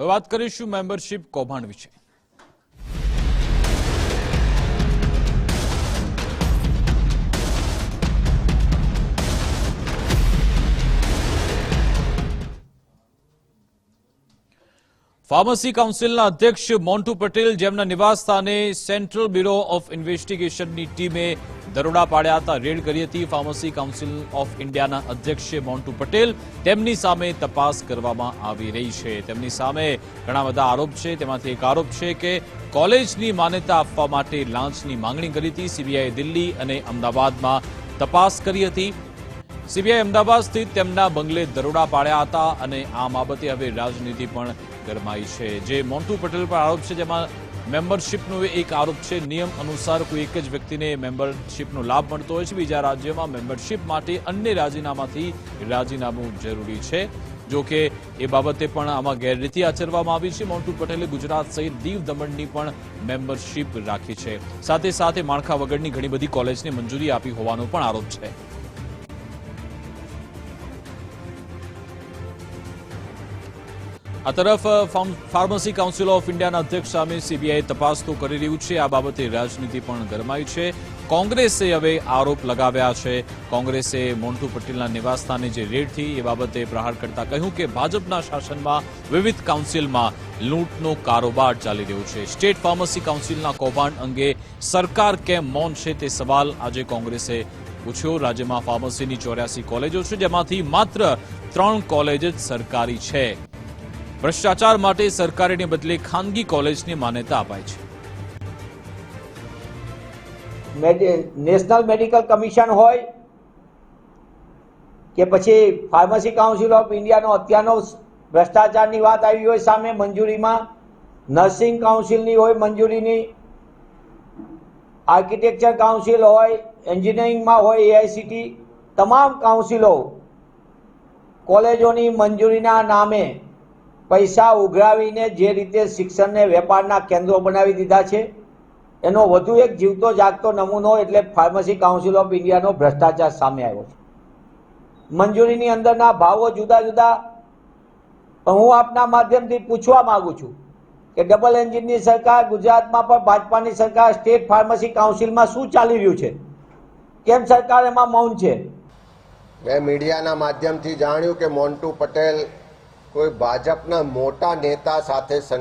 હવે વાત કરીશું મેમ્બરશિપ કૌભાંડ વિશે. ફાર્મસી કાઉન્સિલના અધ્યક્ષ મોન્ટુ પટેલ જેમના નિવાસસ્થાને સેન્ટ્રલ બ્યુરો ઓફ ઇન્વેસ્ટિગેશનની ટીમે દરોડા પાડ્યા હતા. રેડ કરી હતી ફાર્મસી કાઉન્સિલ ઓફ ઇન્ડિયાના અધ્યક્ષ મોન્ટુ પટેલ. તેમની સામે તપાસ કરવામાં આવી રહી છે. તેમની સામે ઘણા બધા આરોપ છે. તેમાંથી એક આરોપ છે કે કોલેજની માન્યતા આપવા માટે લાંચની માંગણી કરી હતી. સીબીઆઈ દિલ્હી અને અમદાવાદમાં તપાસ કરી હતી. સીબીઆઈ અમદાવાદ સ્થિત તેમના બંગલે દરોડા પાડ્યા હતા અને આ બાબતે હવે રાજનીતિ પણ ગરમાઈ છે. જે મોન્ટુ પટેલ પર આરોપ છે, જેમાં મેમ્બરશિપનો એક આરોપ છે. નિયમ અનુસાર કોઈ એક જ વ્યક્તિને મેમ્બરશિપનો લાભ મળતો હોય છે. બીજા રાજ્યમાં મેમ્બરશિપ માટે અન્ય રાજીનામાથી રાજીનામું જરૂરી છે. જો કે એ બાબતે પણ આમાં ગેરરીતિ આચરવામાં આવી છે. મોન્ટુ પટેલે ગુજરાત સહિત દીવ દમણની પણ મેમ્બરશિપ રાખી છે. સાથે સાથે માળખા વગરની ઘણી બધી કોલેજને મંજૂરી આપી હોવાનો પણ આરોપ છે. આ તરફ ફાર્મસી કાઉન્સિલ ઓફ ઇન્ડિયાના અધ્યક્ષ સામે સીબીઆઈ તપાસ તો કરી રહ્યું છે. આ બાબતે રાજનીતિ પણ ગરમાઈ છે. કોંગ્રેસે હવે આરોપ લગાવ્યા છે. કોંગ્રેસે મોન્ટુ પટેલના નિવાસસ્થાને જે રેડ થઈ એ બાબતે પ્રહાર કરતા કહ્યું કે ભાજપના શાસનમાં વિવિધ કાઉન્સિલમાં લૂંટનો કારોબાર ચાલી રહ્યો છે. સ્ટેટ ફાર્મસી કાઉન્સિલના કૌભાંડ અંગે સરકાર કેમ મૌન છે તે સવાલ આજે કોંગ્રેસે પૂછ્યો. રાજ્યમાં ફાર્મસીની ચોર્યાસી કોલેજો છે, જેમાંથી માત્ર ત્રણ કોલેજ જ સરકારી છે. ભ્રષ્ટાચાર માટે સરકારીને બદલે ખાનગી કોલેજને માન્યતા અપાય છે. નેશનલ મેડિકલ કમિશન હોય કે પછી ફાર્મસી કાઉન્સિલ ઓફ ઇન્ડિયાનો અત્યારનો ભ્રષ્ટાચારની વાત આવી હોય સામે મંજૂરીમાં, નર્સિંગ કાઉન્સિલની હોય મંજૂરીની, આર્કિટેક્ચર કાઉન્સિલ હોય, એન્જિનિયરિંગમાં હોય, એઆઈસીટી, તમામ કાઉન્સિલો કોલેજોની મંજૂરીના નામે પૈસા ઉઘરાવીને જે રીતે શિક્ષણને વેપારના કેન્દ્રો બનાવી દીધા છે, એનો વધુ એક જીવતો જાગતો નમૂનો એટલે ફાર્મસી કાઉન્સિલ ઓફ ઇન્ડિયાનો ભ્રષ્ટાચાર સામે આવ્યો છે. મંજૂરીની અંદરના ભાવો જુદા જુદા હું આપના માધ્યમથી પૂછવા માંગુ છું કે ડબલ એન્જિનની સરકાર, ગુજરાતમાં પણ ભાજપાની સરકાર, સ્ટેટ ફાર્મસી કાઉન્સિલમાં શું ચાલી રહ્યું છે? કેમ સરકાર એમાં મૌન છે? મેં મીડિયાના માધ્યમથી જાણ્યું કે મોન્ટુ પટેલ કોઈ ભાજપના મોટા નેતા સાથે સંડો